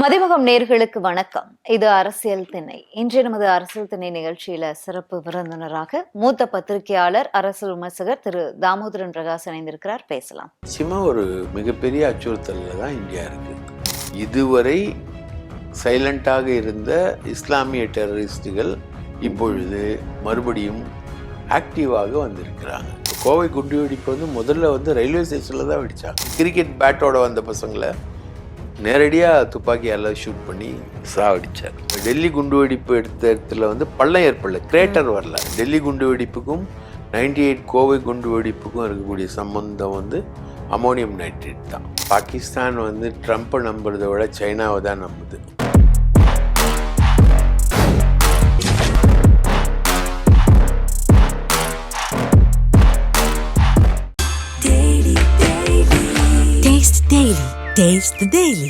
மதிமுகம் நேர்களுக்கு வணக்கம். இது அரசியல் திணை இன்றைய நமது அரசியல் திணை நிகழ்ச்சியில சிறப்பு விருந்தினராக மூத்த பத்திரிகையாளர் அரசியல் விமர்சகர் திரு தாமோதரன் பிரகாஷ் இணைந்திருக்கிறார். பேசலாம். நிச்சயமா ஒரு மிகப்பெரிய அச்சுறுத்தலில் தான் இந்தியா இருக்கு. இதுவரை சைலண்டாக இருந்த இஸ்லாமிய டெரரிஸ்டுகள் இப்பொழுது மறுபடியும் ஆக்டிவாக வந்திருக்கிறாங்க. கோவை குண்டுவெடிப்பு வந்து முதல்ல வந்து ரயில்வே ஸ்டேஷனில் தான் வெடிச்சாங்க. கிரிக்கெட் பேட்டோட வந்த பசங்களை நேரடியாக துப்பாக்கியால் ஷூட் பண்ணி சாவடிச்சார் டெல்லி குண்டுவெடிப்பு எடுத்த இடத்துல வந்து பள்ளம் ஏற்படல. கிரேட்டர் வரல. டெல்லி குண்டுவெடிப்புக்கும் நைன்டி எயிட் கோவை குண்டுவெடிப்புக்கும் இருக்கக்கூடிய சம்பந்தம் வந்து அமோனியம் நைட்ரேட் தான். பாகிஸ்தான் வந்து ட்ரம்ப்பை நம்புறதை விட சைனாவை தான் நம்புது. Taste the Daily.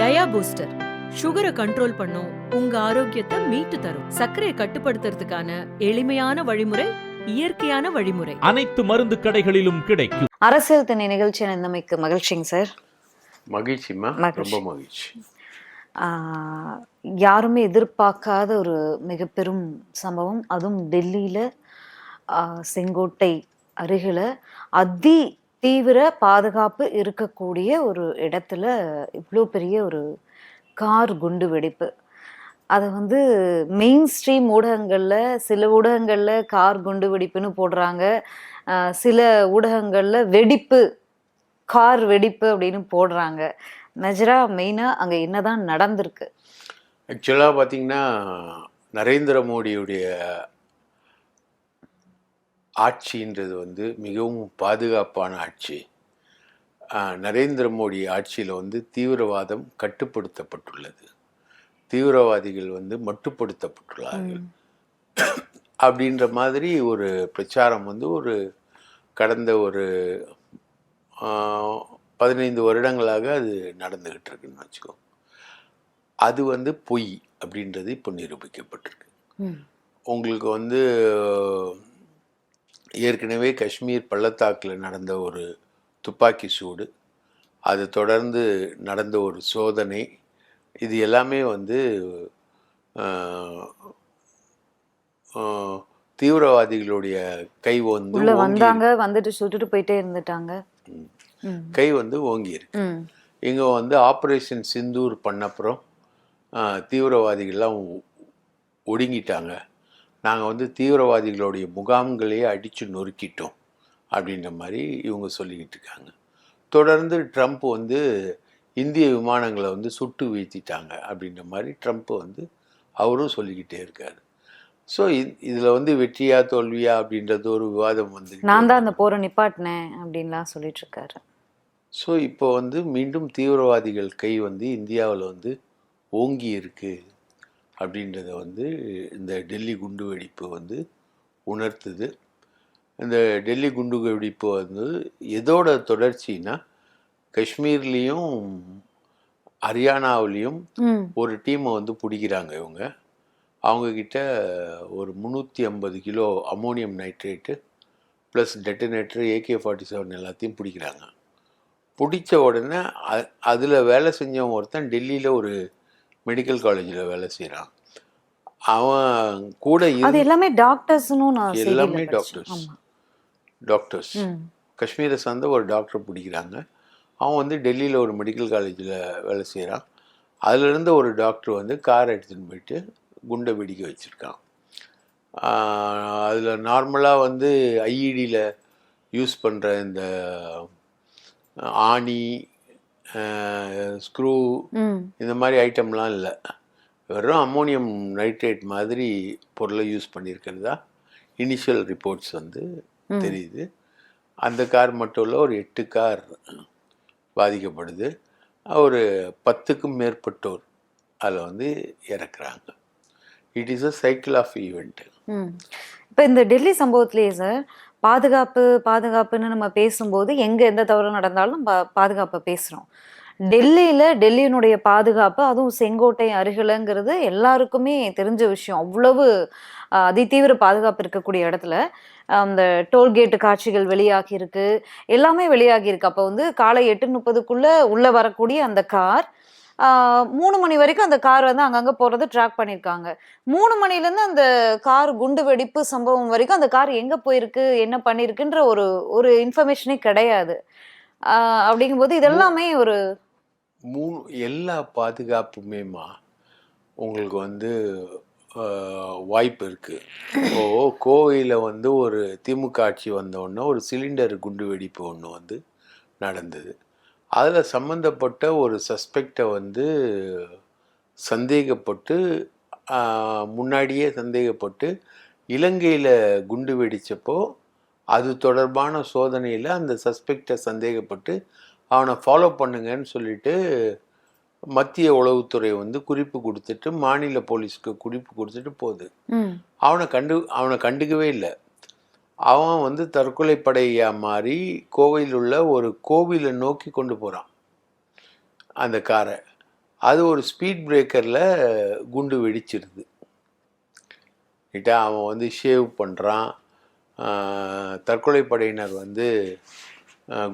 Dia booster சுகரை கண்ட்ரோல் பண்ணும் உங்க ஆரோக்கியத்தை மீட்டு தரும். சர்க்கரையை கட்டுப்படுத்துறதுக்கான எளிமையான வழிமுறை இயற்கையான வழிமுறை. அனைத்து மருந்து கடைகளிலும் கிடைக்கும். அரசியல் திணை நிகழ்ச்சி இணைந்தமைக்கு மகிழ்ச்சிங்க சார். மகிழ்ச்சிமா மகிழ்ச்சி. ரொம்ப மகிழ்ச்சி. ஆஹ் யாருமே எதிர்பார்க்காத ஒரு மிக பெரும் சம்பவம். அதுவும் டெல்லியில ஆஹ் செங்கோட்டை அருகில அதி தீவிர பாதுகாப்பு இருக்கக்கூடிய ஒரு இடத்துல இவ்வளோ பெரிய ஒரு கார் குண்டு வெடிப்பு. அதை வந்து மெயின் ஸ்ட்ரீம் ஊடகங்களில் சில ஊடகங்களில் கார் குண்டு வெடிப்புன்னு போடுறாங்க. சில ஊடகங்களில் வெடிப்பு கார் வெடிப்பு அப்படின்னு போடுறாங்க. நஜரா மெயினாக அங்கே என்ன தான் நடந்திருக்கு ஆக்சுவலாக பார்த்தீங்கன்னா நரேந்திர மோடியுடைய ஆட்சின்றது வந்து மிகவும் பாதுகாப்பான ஆட்சி. நரேந்திர மோடி ஆட்சியில் வந்து தீவிரவாதம் கட்டுப்படுத்தப்பட்டுள்ளது. தீவிரவாதிகள் வந்து மட்டுப்படுத்தப்பட்டுள்ளார்கள். அப்படின்ற மாதிரி ஒரு பிரச்சாரம் வந்து ஒரு கடந்த ஒரு பதினைந்து வருடங்களாக அது நடந்துக்கிட்டு இருக்குன்னு வச்சுக்கோ. அது வந்து பொய் அப்படின்றது இப்போ நிரூபிக்கப்பட்டிருக்கு. உங்களுக்கு வந்து ஏற்கனவே காஷ்மீர் பள்ளத்தாக்கில் நடந்த ஒரு துப்பாக்கி சூடு அது தொடர்ந்து நடந்த ஒரு சோதனை. இது எல்லாமே வந்து தீவிரவாதிகளுடைய கை வந்து வந்தாங்க வந்துட்டு சுட்டுட்டு போயிட்டே இருந்துட்டாங்க. கை வந்து ஓங்கி இருக்கு. ம். இங்கே வந்து ஆப்ரேஷன் சிந்தூர் பண்ணப்புறம் தீவிரவாதிகள்லாம் ஒடுங்கிட்டாங்க. நாங்கள் வந்து தீவிரவாதிகளுடைய முகாம்களையே அடித்து நொறுக்கிட்டோம் அப்படின்ற மாதிரி இவங்க சொல்லிக்கிட்டு இருக்காங்க. தொடர்ந்து ட்ரம்ப் வந்து இந்திய விமானங்களை வந்து சுட்டு வீழ்த்திட்டாங்க அப்படின்ற மாதிரி ட்ரம்ப் வந்து அவரும் சொல்லிக்கிட்டே இருக்காரு. ஸோ இதில் வந்து வெற்றியா தோல்வியா அப்படின்றது ஒரு விவாதம் வந்து நான் தான் அந்த போரை நிப்பாட்டினேன் அப்படின்லாம் சொல்லிட்டு இருக்காரு. ஸோ இப்போ வந்து மீண்டும் தீவிரவாதிகள் கை வந்து இந்தியாவில் வந்து ஓங்கி இருக்கு. அப்படின்றத வந்து இந்த டெல்லி குண்டு வெடிப்பு வந்து உணர்த்துது. இந்த டெல்லி குண்டு வெடிப்பு வந்து எதோட தொடர்ச்சினா காஷ்மீர்லேயும் ஹரியானாவிலையும். ஒரு டீமை வந்து பிடிக்கிறாங்க இவங்க. அவங்கக்கிட்ட ஒரு முந்நூற்றி ஐம்பது kilo ammonium nitrate plus detonator AK forty seven எல்லாத்தையும் பிடிக்கிறாங்க. பிடிச்ச உடனே அதில் வேலை செஞ்சவன் ஒருத்தன் டெல்லியில் ஒரு மெடிக்கல் காலேஜில் வேலை செய்கிறான் அவன் கூட அது எல்லாமே டாக்டர்ஸ்னு எல்லாமே. டாக்டர்ஸ். டாக்டர்ஸ். காஷ்மீரை சார்ந்த ஒரு டாக்டர் பிடிக்கிறாங்க அவன் வந்து டெல்லியில் ஒரு மெடிக்கல் காலேஜில் வேலை செய்கிறான் அதுலேருந்து ஒரு டாக்டர் வந்து கார் எடுத்துன்னு போயிட்டு குண்டை வெடிக்க வச்சுருக்கான் அதில் நார்மலாக வந்து ஐஇடியில் யூஸ் பண்ணுற இந்த ஆணி ஸ்க்ரூ. இந்த மாதிரி ஐட்டம்லாம் இல்லை வெறும் அம்மோனியம் நைட்ரேட் மாதிரி பொருளை யூஸ் பண்ணியிருக்கிறதா இனிஷியல் ரிப்போர்ட்ஸ் வந்து. தெரியுது அந்த கார் மட்டும் இல்லை ஒரு எட்டு கார் பாதிக்கப்படுது ஒரு பத்துக்கும் மேற்பட்டோர் அதில் வந்து இறக்குறாங்க it is a cycle of event hmm. இப்ப இந்த டெல்லி சம்பவத்திலேயே சார் பாதுகாப்பு பாதுகாப்புன்னு நம்ம பேசும்போது எங்க எந்த தவறு நடந்தாலும் பா- பாதுகாப்பை பேசுறோம். டெல்லியில டெல்லியினுடைய பாதுகாப்பு அதுவும் செங்கோட்டை அருகிலங்கிறது எல்லாருக்குமே தெரிஞ்ச விஷயம். அவ்வளவு அதிதீவிர பாதுகாப்பு இருக்கக்கூடிய இடத்துல அந்த டோல்கேட்டு காட்சிகள் வெளியாகி இருக்கு எல்லாமே வெளியாகி இருக்கு அப்போ வந்து காலை எட்டு முப்பதுக்குள்ள உள்ள வரக்கூடிய அந்த கார் மூணு மணி வரைக்கும் அந்த கார் வந்து அங்கங்க போறது ட்ராக் பண்ணியிருக்காங்க மூணு மணில இருந்து அந்த கார் குண்டு வெடிப்பு சம்பவம் வரைக்கும் அந்த கார் எங்க போயிருக்கு என்ன பண்ணிருக்குன்ற ஒரு ஒரு இன்ஃபர்மேஷனே கிடையாது. அப்படிங்கும்போது இதெல்லாமே ஒரு மூணு எல்லா பாதுகாப்புமேமா உங்களுக்கு வந்து வாய்ப்பு இருக்குது இப்போ கோவையில் வந்து ஒரு திமுக ஆட்சி வந்தோடனே ஒரு சிலிண்டர் குண்டு வெடிப்பு ஒன்று வந்து நடந்தது. அதில் சம்மந்தப்பட்ட ஒரு சஸ்பெக்டை வந்து சந்தேகப்பட்டு முன்னாடியே சந்தேகப்பட்டு இலங்கையில் குண்டு வெடித்தப்போ அது தொடர்பான சோதனையில் அந்த சஸ்பெக்டை சந்தேகப்பட்டு அவனை ஃபாலோ பண்ணுங்கன்னு சொல்லிட்டு மத்திய உளவுத்துறை வந்து குறிப்பு கொடுத்துட்டு மாநில போலீஸ்க்கு குறிப்பு கொடுத்துட்டு போகுது. அவனை கண்டு அவனை கண்டுக்கவே இல்லை. அவன் வந்து தற்கொலை படையா மாறி கோவையில் உள்ள ஒரு கோவிலை நோக்கி கொண்டு போகிறான் அந்த காரை. அது ஒரு ஸ்பீட் பிரேக்கரில் குண்டு வெடிச்சிருது. கிட்ட அவன் வந்து ஷேவ் பண்ணுறான் தற்கொலை படையினர் வந்து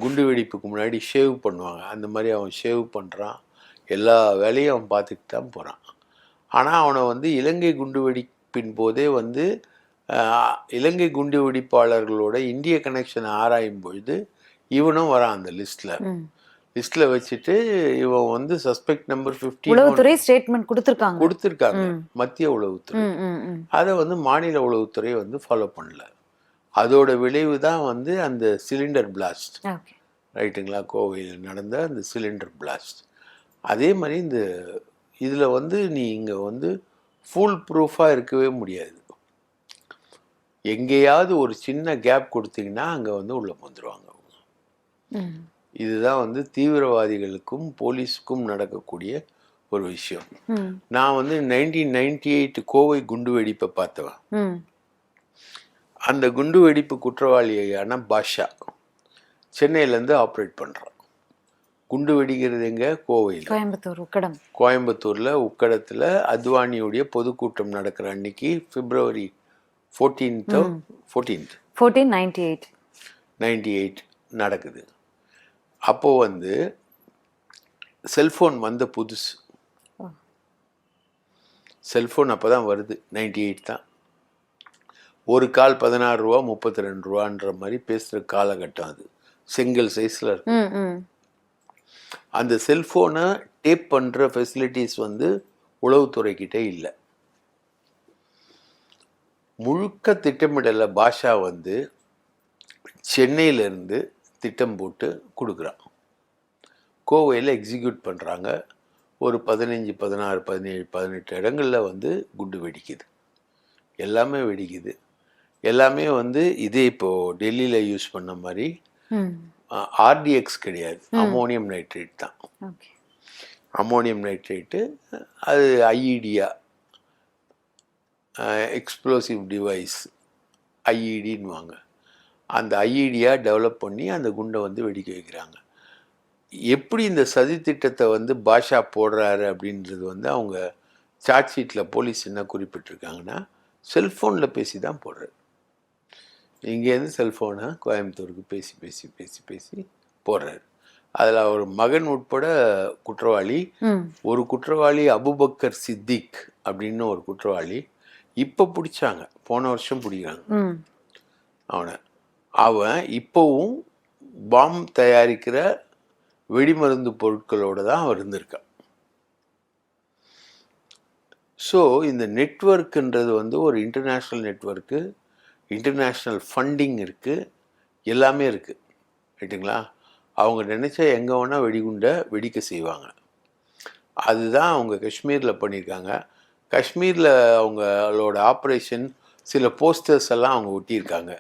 குண்டு வெடிப்புக்கு முன்னாடி ஷேவ் பண்ணுவாங்க. அந்த மாதிரி அவன் ஷேவ் பண்ணுறான் எல்லா வேலையும் அவன் பார்த்துட்டு தான் போகிறான் ஆனால் அவனை வந்து இலங்கை குண்டு வெடிப்பின் போதே வந்து இலங்கை குண்டு வெடிப்பாளர்களோட இந்திய கனெக்ஷனை ஆராயும் பொழுது இவனும் வரான் அந்த லிஸ்ட்டில் ம். லிஸ்ட்டில் வச்சுட்டு இவன் வந்து சஸ்பெக்ட் நம்பர் ஃபிஃப்டி உளவுத்துறை ஸ்டேட்மெண்ட் கொடுத்திருக்காங்க. கொடுத்துருக்காங்க. மத்திய உளவுத்துறை. அதை வந்து மாநில உளவுத்துறை வந்து ஃபாலோ பண்ணல. அதோட விளைவு தான் வந்து அந்த சிலிண்டர் பிளாஸ்ட் ரைட்டுங்களா? கோவையில் நடந்த அந்த சிலிண்டர் பிளாஸ்ட் அதே மாதிரி இந்த இதில் வந்து நீ இங்கே வந்து ஃபுல் ப்ரூஃபாக இருக்கவே முடியாது. எங்கேயாவது ஒரு சின்ன கேப் கொடுத்தீங்கன்னா அங்கே வந்து உள்ளே வந்துடுவாங்க அவங்க. இதுதான் வந்து தீவிரவாதிகளுக்கும் போலீஸுக்கும் நடக்கக்கூடிய ஒரு விஷயம். நான் வந்து நைன்டீன் நைன்டி எயிட் கோவை குண்டு வெடிப்பை பார்த்தவன். அந்த குண்டு வெடிப்பு குற்றவாளியான பாஷா சென்னையிலேருந்து ஆப்ரேட் பண்ணுறான் குண்டு வெடிக்கிறது எங்க? கோவையில். கோயம்புத்தூர் உக்கடம். கோயம்புத்தூரில் உக்கடத்தில் அத்வானியுடைய பொதுக்கூட்டம் நடக்கிற அன்னைக்கு பிப்ரவரி ஃபோர்டீன்த்தோ fourteenth fourteen ninety eight ninety eight நடக்குது. அப்போது வந்து செல்ஃபோன் வந்த புதுசு. செல்ஃபோன் அப்போ தான் வருது. நைன்டி எயிட் தான். ஒரு கால் பதினாறு ரூபா முப்பத்தி ரெண்டு ரூபான்ற மாதிரி பேசுகிற காலகட்டம் அது. சிங்கிள் சைஸில் இருக்கு. அந்த செல்ஃபோனை டேப் பண்ணுற ஃபெசிலிட்டிஸ் வந்து உளவுத்துறைக்கிட்ட இல்லை. முழுக்க திட்டமிடலை பாஷா வந்து சென்னையிலேருந்து திட்டம் போட்டு கொடுக்குறான். கோவையில் எக்ஸிக்யூட் பண்ணுறாங்க ஒரு பதினஞ்சு பதினாறு பதினேழு பதினெட்டு இடங்களில் வந்து குண்டு வெடிக்குது. எல்லாமே வெடிக்குது. எல்லாமே வந்து இதே இப்போது டெல்லியில் யூஸ் பண்ண மாதிரி ஆர்டிஎக்ஸ் கிடையாது. அமோனியம் நைட்ரேட் தான். அமோனியம் நைட்ரேட்டு அது ஐஇடியா எக்ஸ்ப்ளோசிவ் டிவைஸ் ஐஇடின்னுவாங்க அந்த ஐஇடியா டெவலப் பண்ணி அந்த குண்டை வந்து வெடிக்க வைக்கிறாங்க. எப்படி இந்த சதி திட்டத்தை வந்து பாஷா போடுறாரு அப்படின்றது வந்து அவங்க சார்ஜ் ஷீட்டில் போலீஸ் என்ன குறிப்பிட்டிருக்காங்கன்னா செல்ஃபோனில் பேசி தான் போடுறாரு. இங்கேருந்து செல்ஃபோனை கோயம்புத்தூருக்கு பேசி பேசி பேசி பேசி போடுறாரு. அதில் அவர் மகன் உட்பட குற்றவாளி ஒரு குற்றவாளி அபுபக்கர் சித்திக் அப்படின்னு ஒரு குற்றவாளி இப்போ பிடிச்சாங்க. போன வருஷம் பிடிக்கிறாங்க. அவனை. அவன் இப்போவும் பாம் தயாரிக்கிற வெடிமருந்து பொருட்களோடு தான் அவன் இருந்திருக்கான் ஸோ இந்த நெட்வொர்க்குன்றது வந்து ஒரு இன்டர்நேஷ்னல் நெட்வொர்க்கு இன்டர்நேஷ்னல் ஃபண்டிங் இருக்குது எல்லாமே இருக்குது ரைட்டுங்களா அவங்க நினச்சா எங்கே வேணால் வெடிகுண்டை வெடிக்க செய்வாங்க. அதுதான் அவங்க காஷ்மீரில் பண்ணியிருக்காங்க காஷ்மீரில் அவங்களோட ஆப்ரேஷன் சில போஸ்டர்ஸ் எல்லாம் அவங்க ஒட்டியிருக்காங்க.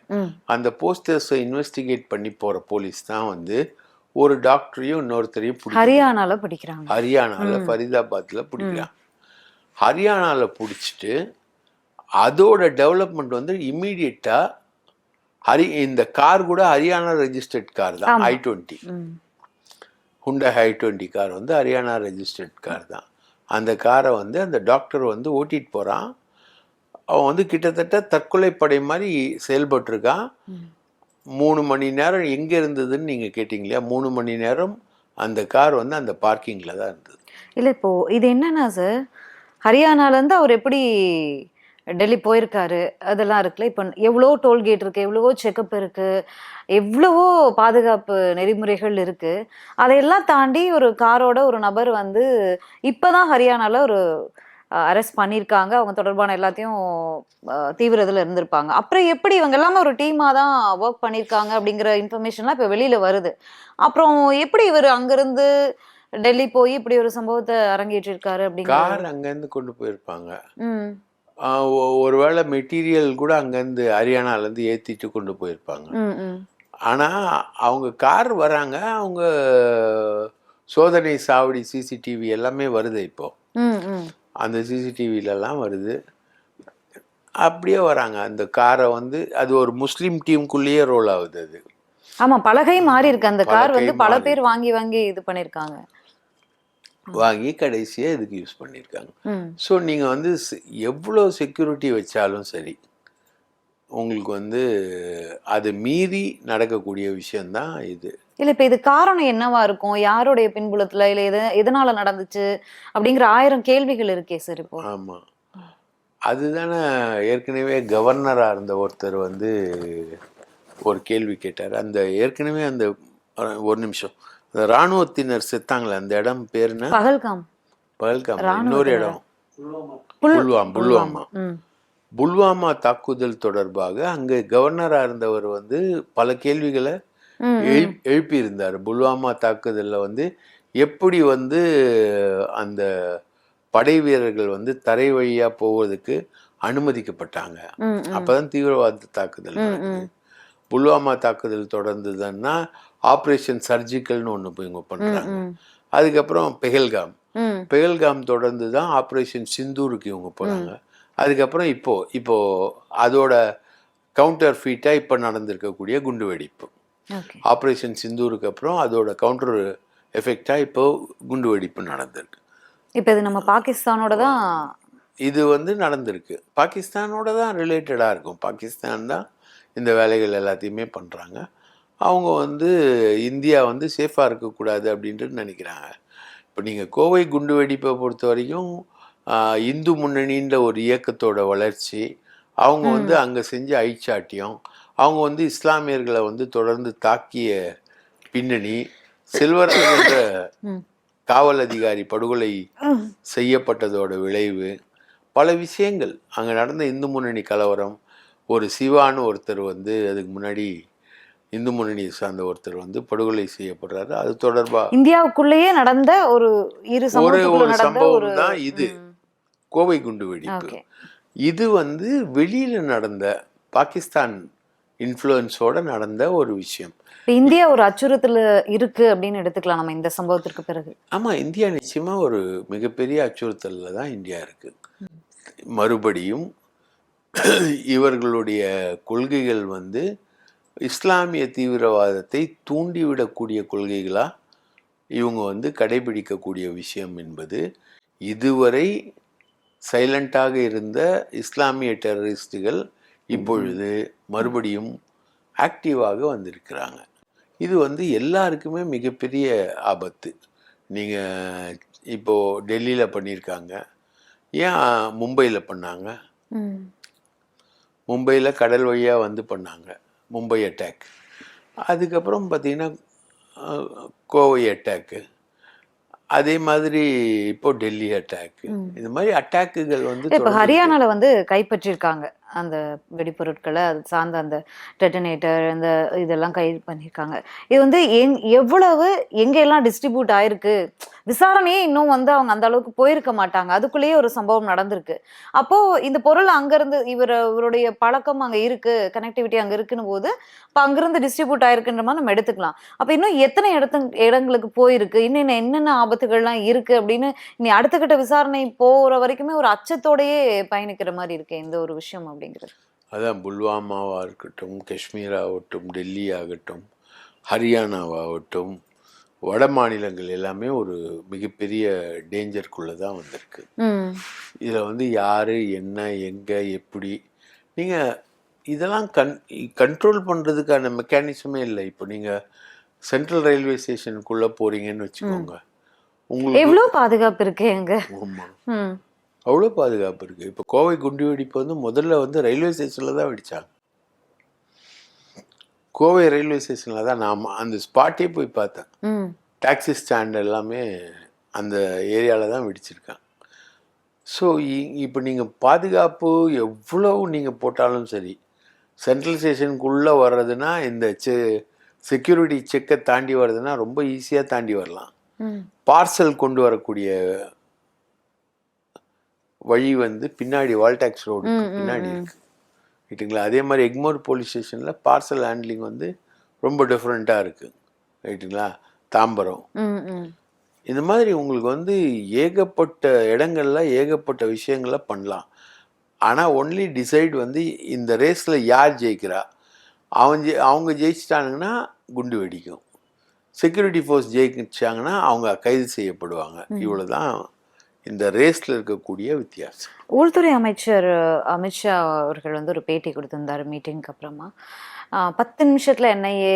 அந்த போஸ்டர்ஸை இன்வெஸ்டிகேட் பண்ணி போகிற போலீஸ் தான் வந்து ஒரு டாக்டரையும் இன்னொருத்தரையும் ஹரியானால படிக்கிறாங்க. ஹரியானாவில் ஃபரிதாபாத்தில் பிடிக்கிறான் ஹரியானாவில் பிடிச்சிட்டு அதோட டெவலப்மெண்ட் வந்து இம்மீடியட்டாக ஹரி இந்த கார் கூட ஹரியானா ரெஜிஸ்டர்ட் கார் தான். I twenty Hyundai I twenty car வந்து ஹரியானா ரெஜிஸ்டர்ட் கார் தான். அந்த காரை வந்து அந்த டாக்டர் வந்து ஓட்டிட்டு போகிறான் அவன் வந்து கிட்டத்தட்ட தற்கொலை படை மாதிரி செயல்பட்டிருக்கான். மூணு மணி நேரம் எங்கே இருந்ததுன்னு நீங்கள் கேட்டிங்க இல்லையா மூணு மணி நேரம் அந்த கார் வந்து அந்த பார்க்கிங்கில் தான் இருந்தது. இல்ல இப்போ இது என்னன்னா சார் ஹரியானால இருந்து அவர் எப்படி டெல்லி போயிருக்காரு அதெல்லாம் இருக்குல்ல. இப்போ எவ்வளோ டோல்கேட் இருக்கு எவ்வளவோ செக்கப் இருக்கு எவ்வளவோ பாதுகாப்பு நெறிமுறைகள் இருக்கு. அதையெல்லாம் தாண்டி ஒரு காரோட ஒரு நபர் வந்து இப்பதான் ஹரியானால ஒரு அரெஸ்ட் பண்ணியிருக்காங்க. அவங்க தொடர்பான எல்லாத்தையும் அஹ், தீவிர இதுல இருந்திருப்பாங்க. அப்புறம் எப்படி இவங்க எல்லாமே ஒரு டீமா தான் ஒர்க் பண்ணியிருக்காங்க அப்படிங்கிற இன்ஃபர்மேஷன்லாம் இப்போ வெளியில வருது. அப்புறம் எப்படி இவர் அங்கிருந்து டெல்லி போய் இப்படி ஒரு சம்பவத்தை அரங்கேற்றிருக்காரு அப்படிங்கிற கார் அங்கேருந்து கொண்டு போயிருப்பாங்க. ஒருவேளை மெட்டீரியல் கூட அங்கேருந்து ஹரியானாலேருந்து ஏற்றிட்டு கொண்டு போயிருப்பாங்க. ஆனால் அவங்க கார் வராங்க அவங்க சோதனை சாவடி சிசிடிவி எல்லாமே வருது இப்போ. அந்த சிசிடிவிலலாம் வருது. அப்படியே வராங்க. அந்த காரை வந்து அது ஒரு முஸ்லீம் டீமுக்குள்ளேயே ரோல் ஆகுது அது. ஆமா பலகை மாறி இருக்கு. அந்த கார் வந்து பல பேர். வாங்கி வாங்கி இது பண்ணிருக்காங்க வாங்கி கடைசியாக இதுக்கு யூஸ் பண்ணியிருக்காங்க. ஸோ நீங்கள் வந்து எவ்வளோ செக்யூரிட்டி வச்சாலும் சரி உங்களுக்கு வந்து அது மீறி நடக்கக்கூடிய விஷயந்தான் இது. இல்ல இப்ப இது காரணம் என்னவா இருக்கும்? யாருடைய பின்புலத்துல? இல்ல எது எதனால நடந்துச்சு? அப்படிங்கிற ஆயிரம் கேள்விகள் இருக்கே சார் இப்போ. ஆமாம் அதுதானே ஏற்கனவே கவர்னராக இருந்த ஒருத்தர் வந்து ஒரு கேள்வி கேட்டார். அந்த ஏற்கனவே அந்த ஒரு நிமிஷம். இராணுவத்தினர் செத்தாங்களே அந்த இடம் பேர் என்ன பகல்காம். பகல்காம் ராணுவத்தினர். இன்னொரு இடம். புல்- புல்வாம் புல்வாமா. புல்வாமா தாக்குதல் தொடர்பாக அங்கே கவர்னராக இருந்தவர் வந்து பல கேள்விகளை எழு- எழுப்பியிருந்தார். புல்வாமா தாக்குதலில் வந்து எப்படி வந்து அந்த படை வீரர்கள் வந்து தரை வழியா போவதற்கு அனுமதிக்கப்பட்டாங்க. அப்பதான் தீவிரவாத தாக்குதல். புல்வாமா தாக்குதல் தொடர்ந்ததுன்னா ஆப்ரேஷன் சர்ஜிக்கல்னு ஒன்று போய் இவங்க ம். அதுக்கப்புறம் பெஹல்காம். பெஹல்காம் தொடர்ந்து தான் ஆப்ரேஷன் சிந்தூருக்கு இவங்க போறாங்க. அதுக்கப்புறம் இப்போ இப்போ அதோட கவுண்டர் ஃபீட்டா இப்போ நடந்திருக்கக்கூடிய குண்டுவெடிப்பு ஓகே. ஆப்ரேஷன் சிந்தூருக்கு அப்புறம் அதோட கவுண்டர் எஃபெக்டா இப்போ குண்டுவெடிப்பு நடந்திருக்கு. இப்ப இது நம்ம பாகிஸ்தானோட தான் இது வந்து நடந்திருக்கு. பாகிஸ்தானோட தான் ரிலேட்டடாக இருக்கும். பாகிஸ்தான் தான் இந்த வேலைகள் எல்லாத்தையுமே பண்ணுறாங்க அவங்க வந்து இந்தியா வந்து சேஃபாக இருக்கக்கூடாது அப்படின்ட்டு நினைக்கிறாங்க. இப்போ நீங்கள் கோவை குண்டு வெடிப்பை பொறுத்த வரைக்கும் இந்து முன்னணின்ற ஒரு இயக்கத்தோட வளர்ச்சி அவங்க வந்து அங்கே செஞ்ச ஐச்சாட்டியம் அவங்க வந்து இஸ்லாமியர்களை வந்து தொடர்ந்து தாக்கிய பின்னணி செல்வராஜ் என்ற. காவல் அதிகாரி படுகொலை செய்யப்பட்டதோட விளைவு பல விஷயங்கள். அங்கே நடந்த இந்து முன்னணி கலவரம் ஒரு சிவான்னு ஒருத்தர் வந்து அதுக்கு முன்னாடி இந்து முன்னணியை சார்ந்த ஒருத்தர் வந்து படுகொலை செய்யப்படுறாரு. அது தொடர்பாக இந்தியாவுக்குள்ளேயே நடந்த ஒரு இரு ஒரு ஒரு சம்பவம் தான் இது. கோவை குண்டு வெடிப்பு. இது வந்து வெளியில நடந்த பாகிஸ்தான் இன்ஃப்ளூயன்ஸோட நடந்த ஒரு விஷயம். இந்தியா ஒரு அச்சுறுத்தல் இருக்கு அப்படின்னு எடுத்துக்கலாம் நம்ம இந்த சம்பவத்திற்கு பிறகு. ஆமா இந்தியா நிச்சயமா ஒரு மிகப்பெரிய அச்சுறுத்தல்ல தான் இந்தியா இருக்கு. மறுபடியும் இவர்களுடைய கொள்கைகள் வந்து இஸ்லாமிய தீவிரவாதத்தை தூண்டிவிடக்கூடிய கொள்கைகளா இவங்க வந்து கடைபிடிக்கக்கூடிய விஷயம் என்பது இதுவரை சைலண்டாக இருந்த இஸ்லாமிய டெரரிஸ்டுகள் இப்பொழுது மறுபடியும் ஆக்டிவாக வந்திருக்கிறாங்க. இது வந்து எல்லாருக்குமே மிகப்பெரிய ஆபத்து. நீங்கள் இப்போது டெல்லியில் பண்ணியிருக்காங்க. ஏன் மும்பையில் பண்ணாங்க. மும்பையில் கடல் வழியாக வந்து பண்ணாங்க. மும்பை அட்டாக் அதுக்கப்புறம் பார்த்தீங்கன்னா கோவை அட்டாக்கு அதே மாதிரி இப்போ டெல்லி அட்டாக்கு இந்த மாதிரி அட்டாக்குகள் வந்து இப்ப ஹரியானால வந்து கைப்பற்றிருக்காங்க. அந்த வெடிப்பொருட்களை அது சார்ந்த அந்த டெட்டனேட்டர் இந்த இதெல்லாம் கை பண்ணியிருக்காங்க. இது வந்து எங் எவ்வளவு எங்கெல்லாம் டிஸ்ட்ரிபியூட் ஆயிருக்கு? விசாரணையே இன்னும் வந்து அவங்க அந்த அளவுக்கு போயிருக்க மாட்டாங்க. அதுக்குள்ளேயே ஒரு சம்பவம் நடந்திருக்கு. அப்போ இந்த பொருள் அங்கேருந்து இவர் இவருடைய பழக்கம் அங்க இருக்கு கனெக்டிவிட்டி அங்க இருக்குன்னு போது அப்ப அங்கேருந்து டிஸ்ட்ரிபியூட் ஆயிருக்குன்ற மாதிரி நம்ம எடுத்துக்கலாம். அப்போ இன்னும் எத்தனை இடத்து இடங்களுக்கு போயிருக்கு? இன்னும் என்னென்ன ஆபத்துகள்லாம் இருக்கு அப்படின்னு இனி அடுத்த கட்ட விசாரணை போற வரைக்குமே ஒரு அச்சத்தோடையே பயணிக்கிற மாதிரி இருக்கு இந்த ஒரு விஷயம் அப்படிங்கிறது. அதான் புல்வாமாவாக இருக்கட்டும் காஷ்மீர் ஆகட்டும் டெல்லி ஆகட்டும் ஹரியானாவாகட்டும் வட மாநிலங்கள் எல்லாமே ஒரு மிகப்பெரிய டேஞ்சருக்குள்ளே தான் வந்திருக்கு. இதில் வந்து யார் என்ன எங்கே எப்படி? நீங்கள் இதெல்லாம் கன் கண்ட்ரோல் பண்ணுறதுக்கான மெக்கானிசமே இல்லை. இப்போ நீங்கள் சென்ட்ரல் ரயில்வே ஸ்டேஷனுக்குள்ள போறீங்கன்னு வச்சுக்கோங்க. உங்களுக்கு எவ்வளவு பாதுகாப்பு இருக்கு எங்க அவ்வளோ பாதுகாப்பு இருக்கு. இப்போ கோவை குண்டு வெடிப்பு வந்து முதல்ல வந்து ரயில்வே ஸ்டேஷனில் தான் வெடிச்சாங்க. கோவை ரயில்வே ஸ்டேஷனில் தான் நான் அந்த ஸ்பாட்டே போய் பார்த்தேன். டாக்ஸி ஸ்டாண்ட் எல்லாமே அந்த ஏரியாவில் தான் வெடிச்சிருக்காங்க. ஸோ இப்போ நீங்கள் பாதுகாப்பு எவ்வளவு நீங்கள் போட்டாலும் சரி சென்ட்ரல் ஸ்டேஷனுக்குள்ளே வர்றதுன்னா இந்த செ செக்யூரிட்டி செக்கை தாண்டி வர்றதுன்னா ரொம்ப ஈஸியாக தாண்டி வரலாம். பார்சல் கொண்டு வரக்கூடிய வழி வந்து பின்னாடி வால்டாக்ஸ் ம், பின்னாடி ம். இருக்கு. ரைட்டுங்களா அதே மாதிரி எக்மோர் போலீஸ் ஸ்டேஷனில் பார்சல் ஹேண்ட்லிங் வந்து ரொம்ப டிஃப்ரெண்ட்டாக இருக்கு. ரைட்டுங்களா தாம்பரம். இந்த மாதிரி உங்களுக்கு வந்து ஏகப்பட்ட இடங்கள்ல ஏகப்பட்ட விஷயங்களை பண்ணலாம். ஆனால் ஒன்லி டிசைட் வந்து இந்த ரேஸில் யார் ஜெயிக்கிறா? அவன் ஜெ அவங்க ஜெயிச்சிட்டானுங்கன்னா குண்டு வெடிக்கும். செக்யூரிட்டி ஃபோர்ஸ் ஜெயிச்சாங்கன்னா அவங்க கைது செய்யப்படுவாங்க. இவ்வளவுதான் இந்த ரேஸில் இருக்கக்கூடிய வித்தியாசம் உள்துறை அமைச்சர் அமித்ஷா அவர்கள் வந்து ஒரு பேட்டி கொடுத்திருந்தார் மீட்டிங்க்கு அப்புறமா. பத்து நிமிஷத்தில் என்ஐஏ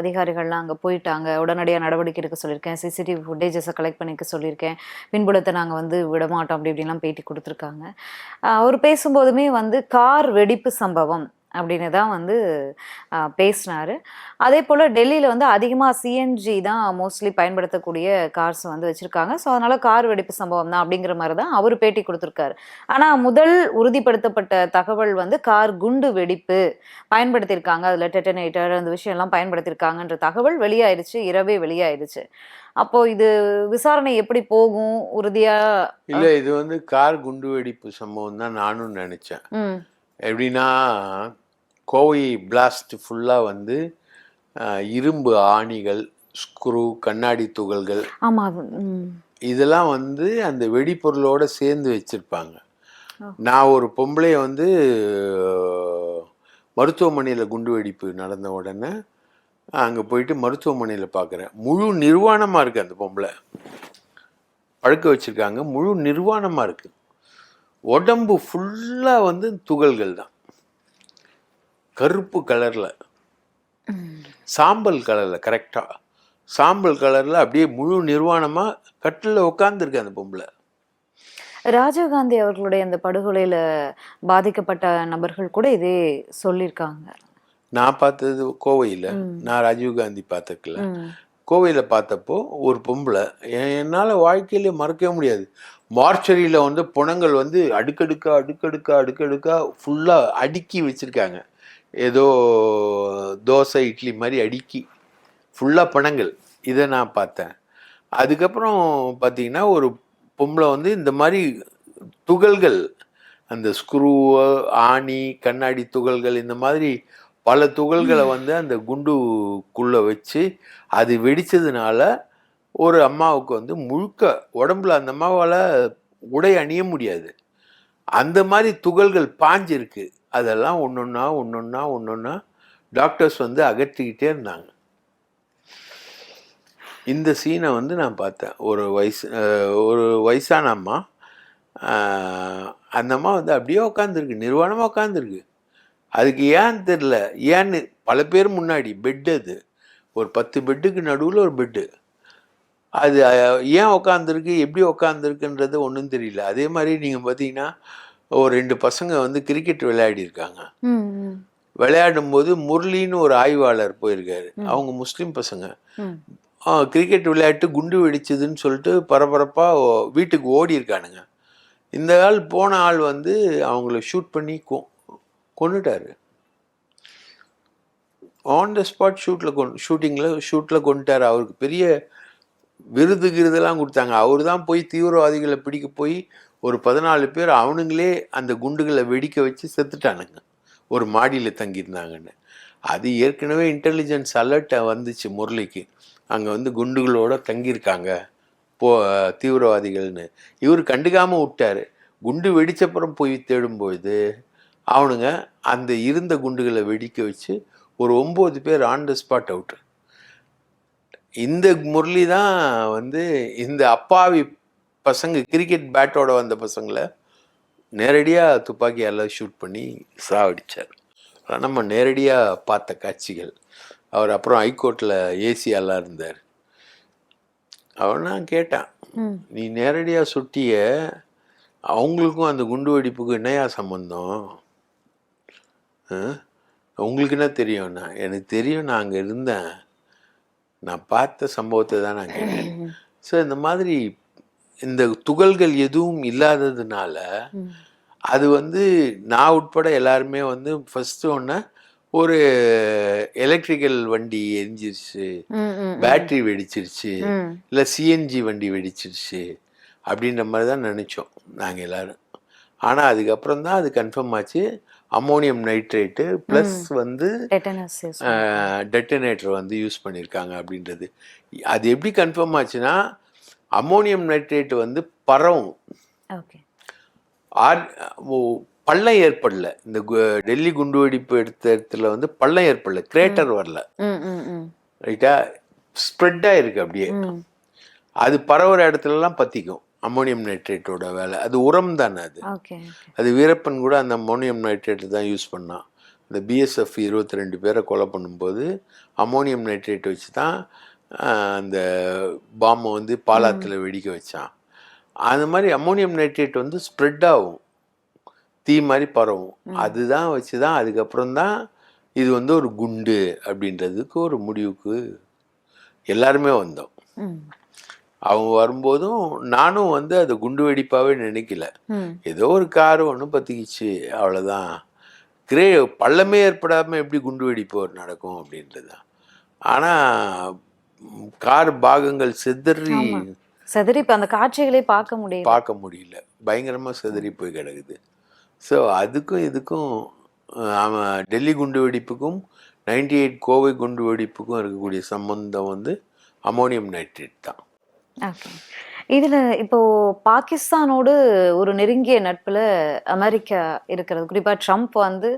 அதிகாரிகள்லாம் அங்கே போயிட்டாங்க. உடனடியாக நடவடிக்கை எடுக்க சொல்லியிருக்கேன். சிசிடிவி ஃபுட்டேஜஸை கலெக்ட் பண்ணிக்க சொல்லியிருக்கேன். பின்புலத்தை நாங்கள் வந்து விடமாட்டோம் அப்படி இப்படிலாம் பேட்டி கொடுத்துருக்காங்க. அவர் பேசும்போதுமே வந்து கார் வெடிப்பு சம்பவம் அப்படின்னு தான் வந்து பேசினாரு. அதே போல் டெல்லியில் வந்து அதிகமாக சிஎன்ஜி தான் மோஸ்ட்லி பயன்படுத்தக்கூடிய கார்ஸ் வந்து வச்சுருக்காங்க. ஸோ அதனால் கார் வெடிப்பு சம்பவம் தான் அப்படிங்கிற மாதிரி தான் அவர் பேட்டி கொடுத்துருக்காரு. ஆனால் முதல் உறுதிப்படுத்தப்பட்ட தகவல் வந்து கார் குண்டு வெடிப்பு பயன்படுத்தியிருக்காங்க. அதில் டெட்டனேட்டர் அந்த விஷயம்லாம் பயன்படுத்தியிருக்காங்கன்ற தகவல் வெளியாயிடுச்சு இரவே வெளியாயிடுச்சு அப்போ இது விசாரணை எப்படி போகும்? உறுதியா? இல்லை இது வந்து கார் குண்டு வெடிப்பு சம்பவம் தான் நானும் நினச்சேன். எப்படின்னா கோவை பிளாஸ்ட் ஃபுல்லாக வந்து இரும்பு ஆணிகள் ஸ்க்ரூ கண்ணாடி துகள்கள். இதெல்லாம் வந்து அந்த வெடிப்பொருளோட சேர்ந்து வச்சிருப்பாங்க. நான் ஒரு பொம்பளைய வந்து மருத்துவமனையில் குண்டு வெடிப்பு நடந்த உடனே அங்கே போயிட்டு மருத்துவமனையில் பார்க்குறேன் முழு நிர்வாணமாக இருக்குது அந்த பொம்பளை. படுக்க வச்சிருக்காங்க. முழு நிர்வாணமாக இருக்குது உடம்பு ஃபுல்லாக வந்து துகள்கள் தான். கருப்பு கலரில். சாம்பல் கலரில் கரெக்டாக சாம்பல் கலரில் அப்படியே முழு நிர்வாணமாக கட்டில் உட்காந்துருக்கு அந்த பொம்பளை. ராஜீவ்காந்தி அவர்களுடைய அந்த படுகொலையில பாதிக்கப்பட்ட நபர்கள் கூட இதே சொல்லியிருக்காங்க. நான் பார்த்தது கோவையில். நான் ராஜீவ்காந்தி பார்த்துக்கல. கோவையில் பார்த்தப்போ ஒரு பொம்பளை என்னால் வாழ்க்கையிலே மறக்கவே முடியாது. மார்ச்சரியில் வந்து புணங்கள் வந்து அடுக்கடுக்கா அடுக்கடுக்கா அடுக்கடுக்கா ஃபுல்லாக அடுக்கி வச்சுருக்காங்க. ஏதோ தோசை இட்லி மாதிரி அடுக்கி ஃபுல்லாக பணங்கள் இதை நான் பார்த்தேன். அதுக்கப்புறம் பார்த்தீங்கன்னா ஒரு பொம்பளை வந்து இந்த மாதிரி துகள்கள் அந்த ஸ்க்ரூ ஆணி கண்ணாடி துகள்கள் இந்த மாதிரி பல துகள்களை வந்து அந்த குண்டுக்குள்ளே வச்சு அது வெடிச்சதுனால ஒரு அம்மாவுக்கு வந்து முழுக்க உடம்புல அந்த அம்மாவால் உடை அணிய முடியாது. அந்த மாதிரி துகள்கள் பாஞ்சிருக்கு. அதெல்லாம் ஒன்றொன்னா ஒன்றொன்னா ஒன்றொன்னா டாக்டர்ஸ் வந்து அகற்றிக்கிட்டே இருந்தாங்க. இந்த சீனை வந்து நான் பார்த்தேன். ஒரு வயசு ஒரு வயசான அம்மா அந்த அம்மா வந்து அப்படியே உட்காந்துருக்கு நிர்வாணமாக உட்காந்துருக்கு அதுக்கு ஏன் தெரில ஏன்னு பல பேர் முன்னாடி பெட் அது. ஒரு பத்து பெட்டுக்கு நடுவில் ஒரு பெட்டு அது ஏன் உக்காந்துருக்கு எப்படி உக்காந்துருக்குன்றது ஒன்றும் தெரியல. அதே மாதிரி நீங்கள் பார்த்தீங்கன்னா ஒரு ரெண்டு பசங்க வந்து கிரிக்கெட் விளையாடி இருக்காங்க விளையாடும் போது முரளின்னு ஒரு ஆய்வாளர் போயிருக்காரு. அவங்க முஸ்லீம் பசங்க. கிரிக்கெட் விளையாட்டு குண்டு வெடிச்சதுன்னு சொல்லிட்டு பரபரப்பாக வீட்டுக்கு ஓடி இருக்கானுங்க இந்த ஆள் போன ஆள் வந்து அவங்கள ஷூட் பண்ணி கொ கொண்டுட்டாரு ஆன் த ஸ்பாட் ஷூட்டில் கொண்டு ஷூட்டிங்கில் ஷூட்டில் கொண்டுட்டாரு அவருக்கு பெரிய விருது கிருதெல்லாம் கொடுத்தாங்க. அவர் தான் போய் தீவிரவாதிகளை பிடிக்க போய் ஒரு பதினாலு பேர் அவனுங்களே அந்த குண்டுகளை வெடிக்க வச்சு செத்துட்டானுங்க. ஒரு மாடியில் தங்கியிருந்தாங்கன்னு. அது ஏற்கனவே இன்டெலிஜென்ஸ் அலர்ட்டை வந்துச்சு முரளிக்கு. அங்கே வந்து குண்டுகளோடு தங்கியிருக்காங்க. போ தீவிரவாதிகள்னு. இவர் கண்டுக்காமல் விட்டாரு. குண்டு வெடிச்சப்புறம் போய் தேடும்போது அவனுங்க அந்த இருந்த குண்டுகளை வெடிக்க வச்சு ஒரு ஒம்பது பேர் ஆன் த ஸ்பாட் அவுட் இந்த முரளி தான் வந்து இந்த அப்பாவி பசங்க கிரிக்கெட் பேட்டோட வந்த பசங்களை நேரடியாக துப்பாக்கியால் ஷூட் பண்ணி அதெல்லாம் நம்ம நேரடியாக பார்த்த காட்சிகள் அவர் அப்புறம் ஹைகோர்ட்டில் ஏசியாலாம் இருந்தார். அவன் நான் கேட்டான். நீ நேரடியாக சுட்டிய அவங்களுக்கும் அந்த குண்டு வெடிப்புக்கும் என்னையா சம்பந்தம்? ஆ? உங்களுக்கு என்ன தெரியும்னா எனக்கு தெரியும் நான் அங்கே இருந்தேன். நான் பார்த்த சம்பவத்தை தான் நான் கேட்டேன். ஸோ இந்த மாதிரி இந்த துகள்கள் எதுவும் இல்லாததுனால. அது வந்து நான் உட்பட எல்லாருமே வந்து ஃபஸ்ட்டு ஒன்று ஒரு எலக்ட்ரிக்கல் வண்டி எரிஞ்சிருச்சு பேட்டரி வெடிச்சிருச்சு. இல்லை சிஎன்ஜி வண்டி வெடிச்சிருச்சு அப்படின்ற மாதிரி தான் நினச்சோம் நாங்கள் எல்லாரும். ஆனால் அதுக்கப்புறம் தான் அது கன்ஃபார்ம் ஆச்சு. அம்மோனியம் நைட்ரேட்டு ப்ளஸ் வந்து டெட்டனேட்டர் வந்து யூஸ் பண்ணியிருக்காங்க அப்படின்றது. அது எப்படி கன்ஃபார்ம் ஆச்சுன்னா அம்மோனியம் நைட்ரேட் வந்து பரவும். பள்ளம் ஏற்படல. இந்த டெல்லி குண்டுவெடிப்பு எடுத்த இடத்துல வந்து பள்ளம் ஏற்படல. கிரேட்டர் வரல. ரைட்டா? ஸ்ப்ரெட் ஆயிருக்கு அப்படியே. அது பரவுற இடத்துலலாம் பத்திக்கும் அம்மோனியம் நைட்ரேட்டோட வேலை. அது உரம் தானே அது. அது வீரப்பன் கூட அந்த அம்மோனியம் நைட்ரேட் தான் யூஸ் பண்ணான் இந்த பிஎஸ்எஃப் இருபத்தி ரெண்டு பேரை கொலை பண்ணும்போது அம்மோனியம் நைட்ரேட் வச்சு தான் அந்த பாம்பை வந்து பாலாத்தில் வெடிக்க வச்சான். அந்த மாதிரி அம்மோனியம் நைட்ரேட் வந்து ஸ்ப்ரெட் ஆகும். தீ மாதிரி பரவும். அதுதான் வச்சு தான் அதுக்கப்புறம் தான் இது வந்து ஒரு குண்டு அப்படின்றதுக்கு ஒரு முடிவுக்கு எல்லாருமே வந்தோம். அவங்க வரும்போதும் நானும் வந்து அது குண்டு வெடிப்பாகவே நினைக்கல. ஏதோ ஒரு கார் ஒன்று பற்றிக்கிச்சு அவ்வளோதான் கிரே பள்ளமே ஏற்படாமல் எப்படி குண்டு வெடிப்பு ஒரு நடக்கும் அப்படின்றது தான் ஆனால் கார் பாகங்கள் சிதறி. சதுரி இப்ப அந்த காட்சிகளே பார்க்க முடியுது பார்க்க முடியல. பயங்கரமாக சிதறி போய் கிடக்குது. ஸோ அதுக்கும் இதுக்கும் அவன் டெல்லி குண்டு வெடிப்புக்கும் நைன்டி எயிட் கோவை குண்டு வெடிப்புக்கும் இருக்கக்கூடிய சம்பந்தம் வந்து அமோனியம் நைட்ரேட் தான். இதுல இப்போ பாகிஸ்தானோடு ஒரு நெருங்கிய நட்புல அமெரிக்கா இருக்கிறது. குறிப்பா ட்ரம்ப் வந்து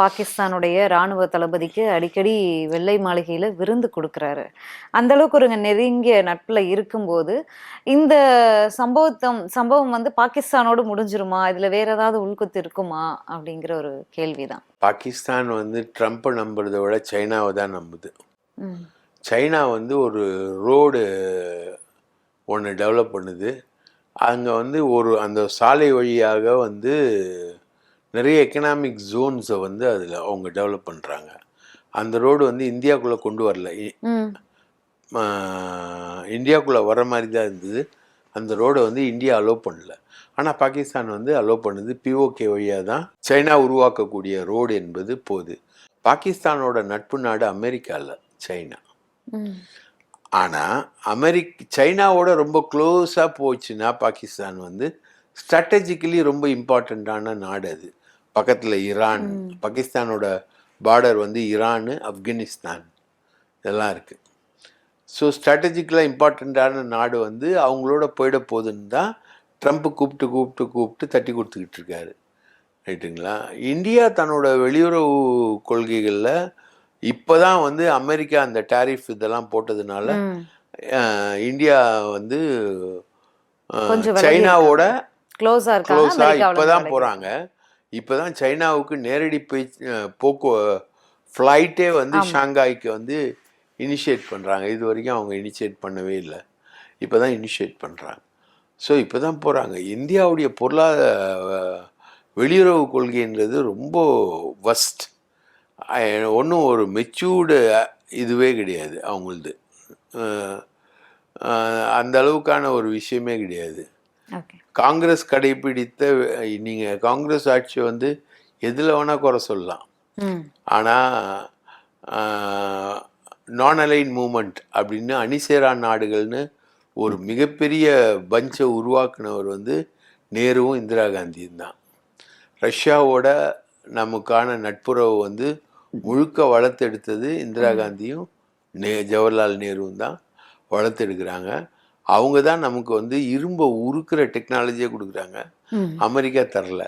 பாகிஸ்தானுடைய ராணுவ தளபதிக்கு அடிக்கடி வெள்ளை மாளிகையில விருந்து கொடுக்கறாரு. அந்த அளவுக்கு ஒரு நெருங்கிய நட்புல இருக்கும்போது இந்த சம்பவத்தம் சம்பவம் வந்து பாகிஸ்தானோடு முடிஞ்சிருமா? இதுல வேற ஏதாவது உள்குத்து இருக்குமா? அப்படிங்கிற ஒரு கேள்விதான். பாகிஸ்தான் வந்து ட்ரம்ப்பை நம்புறதை விட சைனாவை தான் நம்புது. சைனா வந்து ஒரு ரோடு ஒன்று டெவலப் பண்ணுது. அங்கே வந்து ஒரு அந்த சாலை வழியாக வந்து நிறைய எக்கனாமிக் ஜோன்ஸை வந்து அதில் அவங்க டெவலப் பண்ணுறாங்க அந்த ரோடு வந்து இந்தியாக்குள்ளே கொண்டு வரல. இ- ம். ஆஹ் இந்தியாக்குள்ளே வர மாதிரி தான் இருந்தது. அந்த ரோடை வந்து இந்தியா அலோவ் பண்ணல. ஆனால் பாகிஸ்தான் வந்து அலோவ் பண்ணுது. பிஓகே வழியாக தான் சைனா உருவாக்கக்கூடிய ரோடு என்பது போகுது. பாகிஸ்தானோட நட்பு நாடு அமெரிக்கா இல்லை சைனா. ஆனால் அமெரிக் சைனாவோட ரொம்ப க்ளோஸாக போச்சுன்னா பாகிஸ்தான் வந்து ஸ்ட்ராட்டஜிக்கலி ரொம்ப இம்பார்ட்டண்ட்டான நாடு அது. பக்கத்தில் ஈரான் பாகிஸ்தானோட பார்டர் வந்து ஈரான் ஆப்கானிஸ்தான். இதெல்லாம் இருக்குது ஸோ ஸ்ட்ராட்டஜிக்கலாக இம்பார்ட்டண்ட்டான நாடு வந்து அவங்களோட போயிட போகுதுன்னு தான் ட்ரம்ப் கூப்பிட்டு கூப்பிட்டு கூப்பிட்டு தட்டி கொடுத்துக்கிட்டு இருக்காரு. ரைட்டுங்களா? இந்தியா தன்னோட வெளியுறவு கொள்கைகளில் இப்போ தான் வந்து அமெரிக்கா அந்த டாரிஃப் இதெல்லாம் போட்டதுனால இந்தியா வந்து சைனாவோட க்ளோஸாக அமெரிக்காவுல இப்போ தான் போகிறாங்க இப்போ தான் சைனாவுக்கு நேரடி போய் போக்கு ஃப்ளைட்டே வந்து. ஷாங்காய்க்கு வந்து இனிஷியேட் பண்ணுறாங்க இது வரைக்கும் அவங்க இனிஷியேட் பண்ணவே இல்லை. இப்போ தான் இனிஷியேட் பண்ணுறாங்க ஸோ இப்போ தான் போகிறாங்க இந்தியாவுடைய பொருளாதார வெளியுறவு கொள்கைன்றது ரொம்ப வஸ்ட் ஒன்றும் ஒரு மெச்சூர்டு இதுவே கிடையாது அவங்களது. அந்த அளவுக்கான ஒரு விஷயமே கிடையாது. காங்கிரஸ் கடைபிடித்த நீங்கள் காங்கிரஸ் ஆட்சி வந்து எதில் வேணால் குறை சொல்லலாம். ஆனால் நான் அலைன் மூமெண்ட் அப்படின்னு அணிசேரா நாடுகள்னு ஒரு மிகப்பெரிய பஞ்சை உருவாக்குனவர் வந்து நேருவும் இந்திரா காந்தியும் தான். ரஷ்யாவோட நமக்கான நட்புறவு வந்து முழுக்க வளர்த்தெடுத்தது இந்திரா காந்தியும் நே ஜவஹர்லால் நேருவும் தான் வளர்த்தெடுக்கிறாங்க. அவங்க தான் நமக்கு வந்து இரும்பை உருக்குற டெக்னாலஜியை கொடுக்குறாங்க. அமெரிக்கா தரல.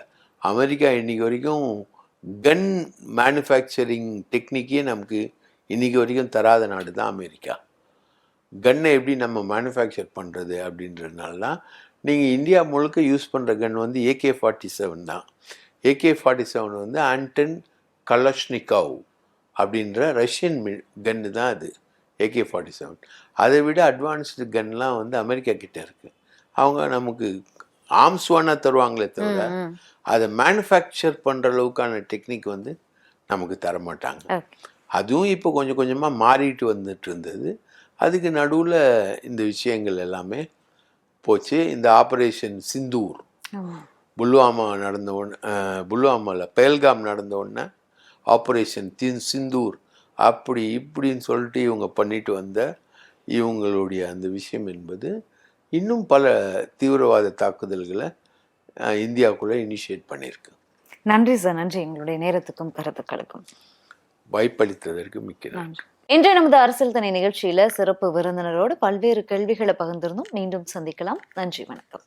அமெரிக்கா இன்னைக்கு வரைக்கும் கன் மேனுஃபேக்சரிங் டெக்னிக்கே நமக்கு இன்னைக்கு வரைக்கும் தராத நாடு தான் அமெரிக்கா. கன்னை எப்படி நம்ம மேனுஃபேக்சர் பண்ணுறது அப்படின்றதுனால தான் நீங்கள் இந்தியா முழுக்க யூஸ் பண்ணுற கன் வந்து ஏகே ஃபார்ட்டி செவன் தான். ஏகே ஃபார்ட்டி செவன் வந்து ஆண்டன் கலஷ்னிகாவ் அப்படின்ற ரஷ்யன் கன்னு தான் அது. ஏகே ஃபார்ட்டி செவன் அதை விட அட்வான்ஸ்டு கன்லாம் வந்து அமெரிக்கா கிட்ட இருக்கு அவங்க நமக்கு ஆர்ம்ஸ் வேணா தருவாங்களே தவிர. அதை மேனுஃபேக்சர் பண்ணுற அளவுக்கான டெக்னிக் வந்து நமக்கு தர மாட்டாங்க. அதுவும் இப்போ கொஞ்சம் கொஞ்சமாக மாறிட்டு வந்துட்டு இருந்தது அதுக்கு நடுவில் இந்த விஷயங்கள் எல்லாமே போச்சு இந்த ஆப்ரேஷன் சிந்தூர். புல்வாமா நடந்த உடனே புல்வாமாவில் பெல்காம் நடந்த உடனே ஆப்ரேஷன் தின் சிந்தூர் அப்படி இப்படின்னு சொல்லிட்டு இவங்க பண்ணிட்டு வந்த இவங்களுடைய அந்த விஷயம் என்பது இன்னும் பல தீவிரவாத தாக்குதல்களை இந்தியாவுக்குள்ளே இனிஷியேட் பண்ணியிருக்கு. நன்றி சார். நன்றி. எங்களுடைய நேரத்துக்கும் கருத்துக்களுக்கும். வாய்ப்பளித்ததற்கு மிக்க நன்றி. நன்றி. இன்றைய நமது அரசியல் தனி நிகழ்ச்சியில சிறப்பு விருந்தினரோடு பல்வேறு கேள்விகளை பகிர்ந்திருந்தோம். மீண்டும் சந்திக்கலாம். நன்றி. வணக்கம்.